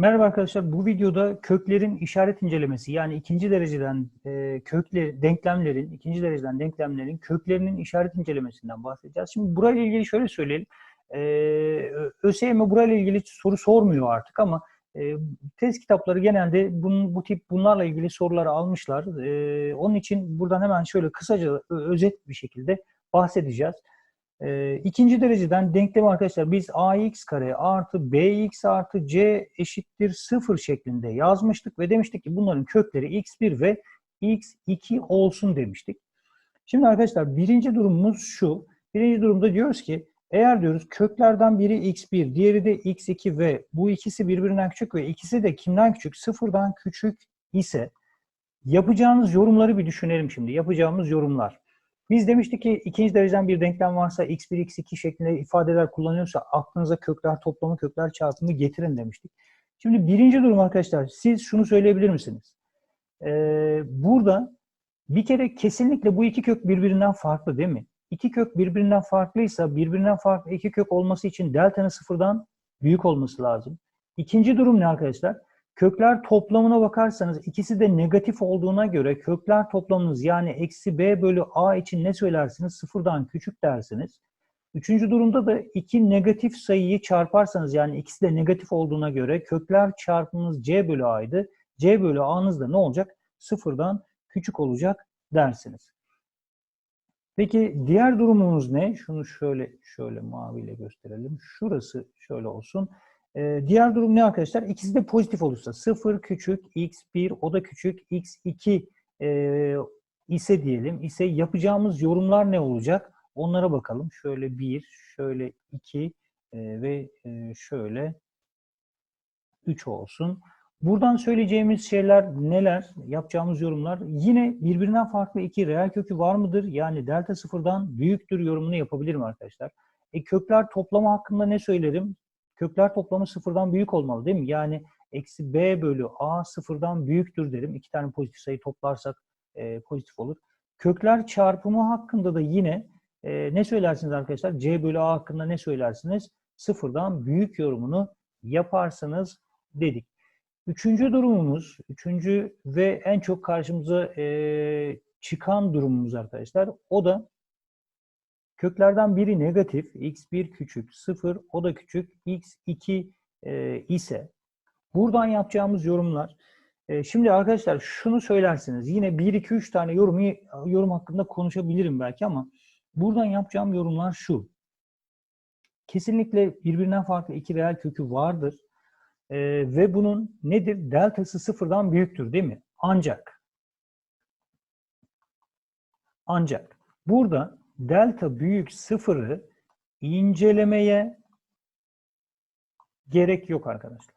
Merhaba arkadaşlar. Bu videoda köklerin işaret incelemesi yani ikinci dereceden e, kökle denklemlerin, ikinci dereceden denklemlerin köklerinin işaret incelemesinden bahsedeceğiz. Şimdi burayla ilgili şöyle söyleyelim. E, ÖSYM burayla ilgili soru sormuyor artık ama e, test kitapları genelde bunun, bu tip bunlarla ilgili soruları almışlar. E, onun için buradan hemen şöyle kısaca özet bir şekilde bahsedeceğiz. E, ikinci dereceden denklemi arkadaşlar biz ax kare artı bx artı c eşittir 0 şeklinde yazmıştık ve demiştik ki bunların kökleri x1 ve x2 olsun demiştik. Şimdi arkadaşlar birinci durumumuz şu. Birinci durumda diyoruz ki eğer diyoruz köklerden biri x1, diğeri de x2 ve bu ikisi birbirinden küçük ve ikisi de kimden küçük? Sıfırdan küçük ise yapacağımız yorumları bir düşünelim şimdi. Yapacağımız yorumlar. Biz demiştik ki ikinci dereceden bir denklem varsa x1, x2 şeklinde ifadeler kullanıyorsa aklınıza kökler toplamı, kökler çarpımı getirin demiştik. Şimdi birinci durum arkadaşlar siz şunu söyleyebilir misiniz? Ee, burada bir kere kesinlikle bu iki kök birbirinden farklı değil mi? İki kök birbirinden farklıysa birbirinden farklı iki kök olması için delta'nın sıfırdan büyük olması lazım. İkinci durum ne arkadaşlar? Kökler toplamına bakarsanız ikisi de negatif olduğuna göre kökler toplamınız yani eksi b bölü a için ne söylersiniz? Sıfırdan küçük dersiniz. Üçüncü durumda da iki negatif sayıyı çarparsanız yani ikisi de negatif olduğuna göre kökler çarpımınız c bölü a'ydı. c bölü a'nız da ne olacak? Sıfırdan küçük olacak dersiniz. Peki diğer durumumuz ne? Şunu şöyle şöyle maviyle gösterelim. Şurası şöyle olsun. Ee, diğer durum ne arkadaşlar? İkisi de pozitif olursa 0 küçük x1 o da küçük x2 e, ise diyelim ise yapacağımız yorumlar ne olacak? Onlara bakalım. Şöyle 1, şöyle 2 e, ve e, şöyle 3 olsun. Buradan söyleyeceğimiz şeyler neler? Yapacağımız yorumlar. Yine birbirinden farklı iki reel kökü var mıdır? Yani delta sıfırdan büyüktür yorumunu yapabilirim arkadaşlar. E, kökler toplamı hakkında ne söylerim? Kökler toplamı sıfırdan büyük olmalı değil mi? Yani eksi b bölü a sıfırdan büyüktür derim. İki tane pozitif sayı toplarsak e, pozitif olur. Kökler çarpımı hakkında da yine e, ne söylersiniz arkadaşlar? c bölü a hakkında ne söylersiniz? Sıfırdan büyük yorumunu yaparsınız dedik. Üçüncü durumumuz, üçüncü ve en çok karşımıza e, çıkan durumumuz arkadaşlar. O da köklerden biri negatif, x1 küçük 0, o da küçük, x2 e, ise buradan yapacağımız yorumlar. E, şimdi arkadaşlar şunu söylersiniz. Yine 1, 2, 3 tane yorum, yorum hakkında konuşabilirim belki ama buradan yapacağım yorumlar şu. Kesinlikle birbirinden farklı iki reel kökü vardır e, ve bunun nedir? Deltası sıfırdan büyüktür değil mi? Ancak ancak burada delta büyük sıfırı incelemeye gerek yok arkadaşlar.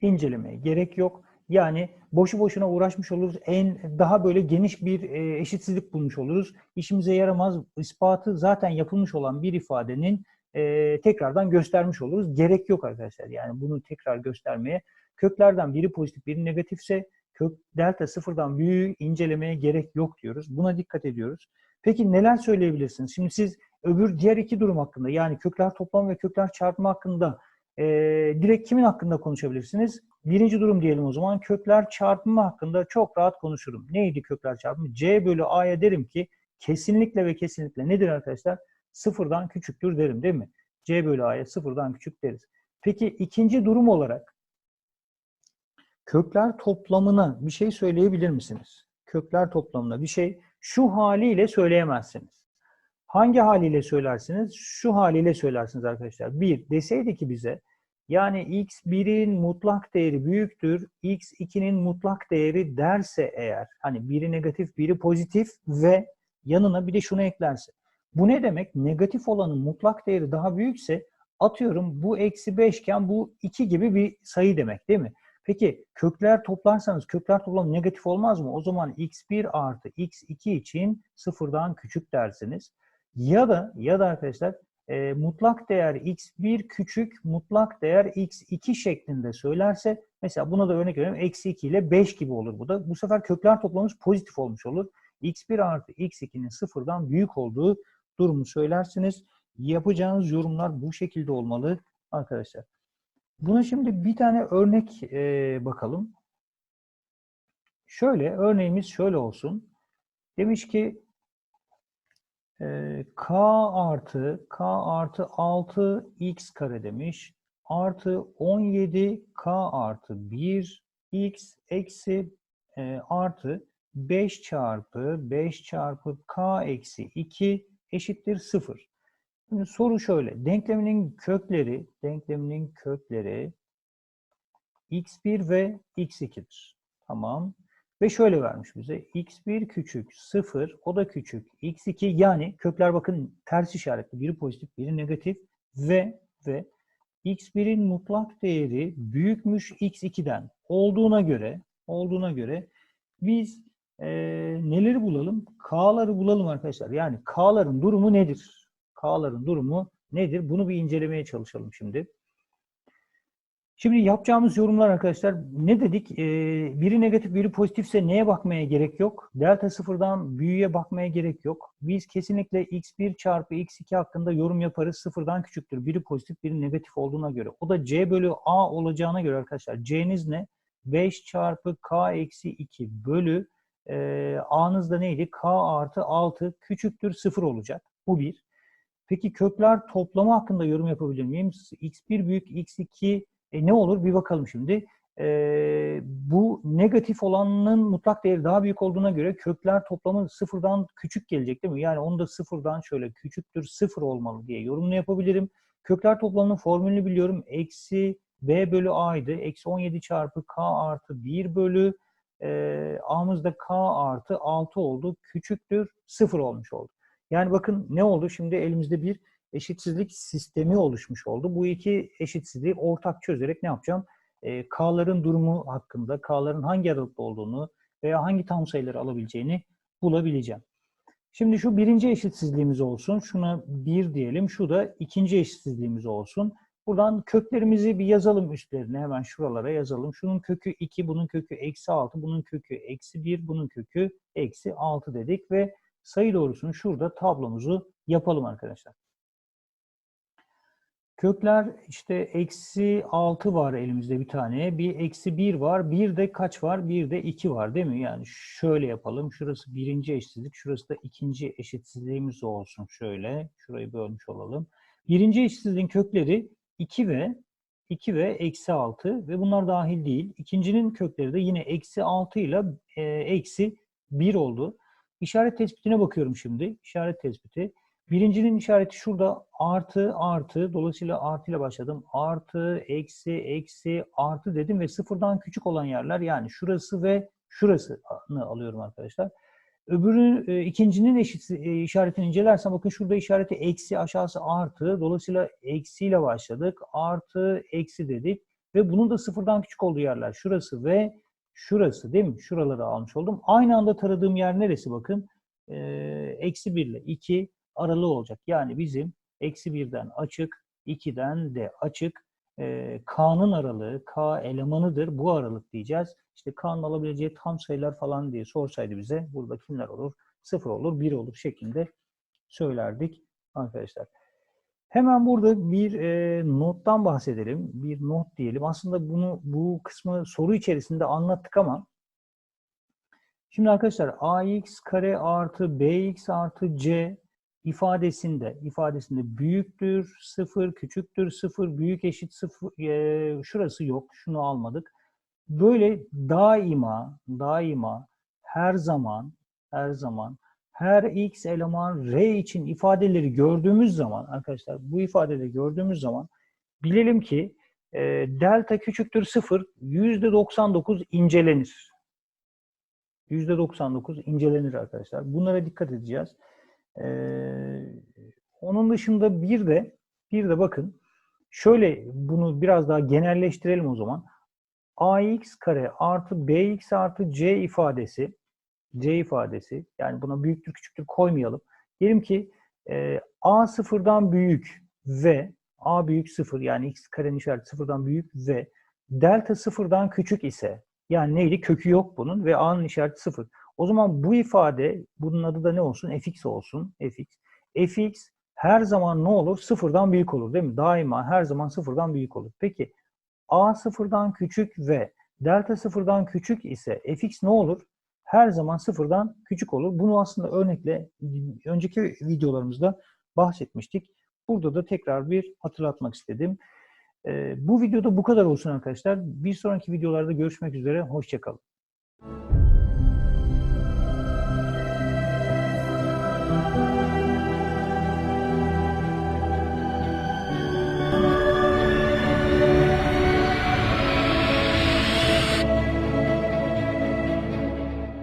İncelemeye gerek yok. Yani boşu boşuna uğraşmış oluruz. En daha böyle geniş bir e, eşitsizlik bulmuş oluruz. İşimize yaramaz. ispatı zaten yapılmış olan bir ifadenin e, tekrardan göstermiş oluruz. Gerek yok arkadaşlar. Yani bunu tekrar göstermeye. Köklerden biri pozitif, biri negatifse kök delta sıfırdan büyüğü incelemeye gerek yok diyoruz. Buna dikkat ediyoruz. Peki neler söyleyebilirsiniz? Şimdi siz öbür diğer iki durum hakkında yani kökler toplam ve kökler çarpma hakkında e, direkt kimin hakkında konuşabilirsiniz? Birinci durum diyelim o zaman. Kökler çarpımı hakkında çok rahat konuşurum. Neydi kökler çarpımı? C bölü A'ya derim ki kesinlikle ve kesinlikle nedir arkadaşlar? sıfırdan küçüktür derim değil mi? C bölü A'ya sıfırdan küçük deriz. Peki ikinci durum olarak kökler toplamına bir şey söyleyebilir misiniz? Kökler toplamına bir şey şu haliyle söyleyemezsiniz. Hangi haliyle söylersiniz? Şu haliyle söylersiniz arkadaşlar. Bir, deseydi ki bize yani x1'in mutlak değeri büyüktür, x2'nin mutlak değeri derse eğer, hani biri negatif, biri pozitif ve yanına bir de şunu eklerse. Bu ne demek? Negatif olanın mutlak değeri daha büyükse atıyorum bu eksi 5 iken bu 2 gibi bir sayı demek değil mi? Peki kökler toplarsanız kökler toplamı negatif olmaz mı? O zaman x1 artı x2 için sıfırdan küçük dersiniz. Ya da ya da arkadaşlar e, mutlak değer x1 küçük mutlak değer x2 şeklinde söylerse mesela buna da örnek veriyorum eksi 2 ile 5 gibi olur bu da. Bu sefer kökler toplamımız pozitif olmuş olur. x1 artı x2'nin sıfırdan büyük olduğu durumu söylersiniz. Yapacağınız yorumlar bu şekilde olmalı arkadaşlar. Buna şimdi bir tane örnek e, bakalım. Şöyle, örneğimiz şöyle olsun. Demiş ki e, k artı k artı 6x kare demiş. Artı 17 k artı 1 x eksi e, artı 5 çarpı 5 çarpı k eksi 2 eşittir 0. Şimdi soru şöyle. Denkleminin kökleri, denkleminin kökleri x1 ve x2'dir. Tamam. Ve şöyle vermiş bize. x1 küçük 0, o da küçük x2 yani kökler bakın ters işaretli. Biri pozitif, biri negatif ve ve x1'in mutlak değeri büyükmüş x2'den olduğuna göre olduğuna göre biz e, neleri bulalım? K'ları bulalım arkadaşlar. Yani K'ların durumu nedir? K'ların durumu nedir? Bunu bir incelemeye çalışalım şimdi. Şimdi yapacağımız yorumlar arkadaşlar ne dedik? Ee, biri negatif, biri pozitifse neye bakmaya gerek yok? Delta sıfırdan büyüğe bakmaya gerek yok. Biz kesinlikle x1 çarpı x2 hakkında yorum yaparız. Sıfırdan küçüktür. Biri pozitif, biri negatif olduğuna göre. O da c bölü a olacağına göre arkadaşlar. c'niz ne? 5 çarpı k eksi 2 bölü e, a'nız da neydi? k artı 6 küçüktür 0 olacak. Bu bir. Peki kökler toplamı hakkında yorum yapabilir miyim? x1 büyük x2 e, ne olur? Bir bakalım şimdi. E, bu negatif olanın mutlak değeri daha büyük olduğuna göre kökler toplamı sıfırdan küçük gelecek değil mi? Yani onu da sıfırdan şöyle küçüktür sıfır olmalı diye yorumunu yapabilirim. Kökler toplamının formülünü biliyorum. Eksi b bölü a'ydı. Eksi 17 çarpı k artı 1 bölü e, a'mız da k artı 6 oldu. Küçüktür sıfır olmuş oldu. Yani bakın ne oldu? Şimdi elimizde bir eşitsizlik sistemi oluşmuş oldu. Bu iki eşitsizliği ortak çözerek ne yapacağım? E, K'ların durumu hakkında, K'ların hangi aralıkta olduğunu veya hangi tam sayıları alabileceğini bulabileceğim. Şimdi şu birinci eşitsizliğimiz olsun. Şuna bir diyelim. Şu da ikinci eşitsizliğimiz olsun. Buradan köklerimizi bir yazalım üstlerine. Hemen şuralara yazalım. Şunun kökü 2, bunun kökü eksi 6, bunun kökü eksi 1, bunun kökü eksi 6 dedik ve sayı doğrusunu şurada tablomuzu yapalım arkadaşlar. Kökler işte eksi 6 var elimizde bir tane. Bir eksi 1 var. Bir de kaç var? Bir de 2 var değil mi? Yani şöyle yapalım. Şurası birinci eşitsizlik. Şurası da ikinci eşitsizliğimiz olsun. Şöyle. Şurayı bölmüş olalım. Birinci eşitsizliğin kökleri 2 ve 2 ve eksi 6 ve bunlar dahil değil. İkincinin kökleri de yine eksi 6 ile e, eksi 1 oldu. İşaret tespitine bakıyorum şimdi. İşaret tespiti. Birincinin işareti şurada artı artı. Dolayısıyla artı ile başladım. Artı, eksi, eksi, artı dedim ve sıfırdan küçük olan yerler yani şurası ve şurasını alıyorum arkadaşlar. Öbürü e, ikincinin eşit e, işaretini incelersem bakın şurada işareti eksi aşağısı artı. Dolayısıyla eksiyle başladık. Artı, eksi dedik. Ve bunun da sıfırdan küçük olduğu yerler şurası ve şurası değil mi? Şuraları almış oldum. Aynı anda taradığım yer neresi bakın? E, eksi 1 ile 2 aralığı olacak. Yani bizim eksi 1'den açık, 2'den de açık. E, K'nın aralığı, K elemanıdır. Bu aralık diyeceğiz. İşte K'nın alabileceği tam sayılar falan diye sorsaydı bize burada kimler olur? 0 olur, 1 olur şeklinde söylerdik arkadaşlar. Hemen burada bir e, nottan bahsedelim. Bir not diyelim. Aslında bunu bu kısmı soru içerisinde anlattık ama şimdi arkadaşlar ax kare artı bx artı c ifadesinde ifadesinde büyüktür, sıfır, küçüktür, sıfır, büyük eşit sıfır, e, şurası yok, şunu almadık. Böyle daima, daima, her zaman, her zaman, her x eleman r için ifadeleri gördüğümüz zaman, arkadaşlar bu ifadeleri gördüğümüz zaman bilelim ki e, delta küçüktür sıfır, yüzde 99 incelenir. %99 incelenir arkadaşlar. Bunlara dikkat edeceğiz. Ee, onun dışında bir de bir de bakın şöyle bunu biraz daha genelleştirelim o zaman. ax kare artı bx artı c ifadesi c ifadesi yani buna büyüktür küçüktür koymayalım. Diyelim ki e, a sıfırdan büyük ve a büyük sıfır yani x karenin işareti sıfırdan büyük ve delta sıfırdan küçük ise yani neydi? Kökü yok bunun ve a'nın işareti sıfır. O zaman bu ifade, bunun adı da ne olsun? fx olsun. fx. fx her zaman ne olur? Sıfırdan büyük olur değil mi? Daima her zaman sıfırdan büyük olur. Peki A sıfırdan küçük ve delta sıfırdan küçük ise fx ne olur? Her zaman sıfırdan küçük olur. Bunu aslında örnekle önceki videolarımızda bahsetmiştik. Burada da tekrar bir hatırlatmak istedim. Ee, bu videoda bu kadar olsun arkadaşlar. Bir sonraki videolarda görüşmek üzere. Hoşçakalın.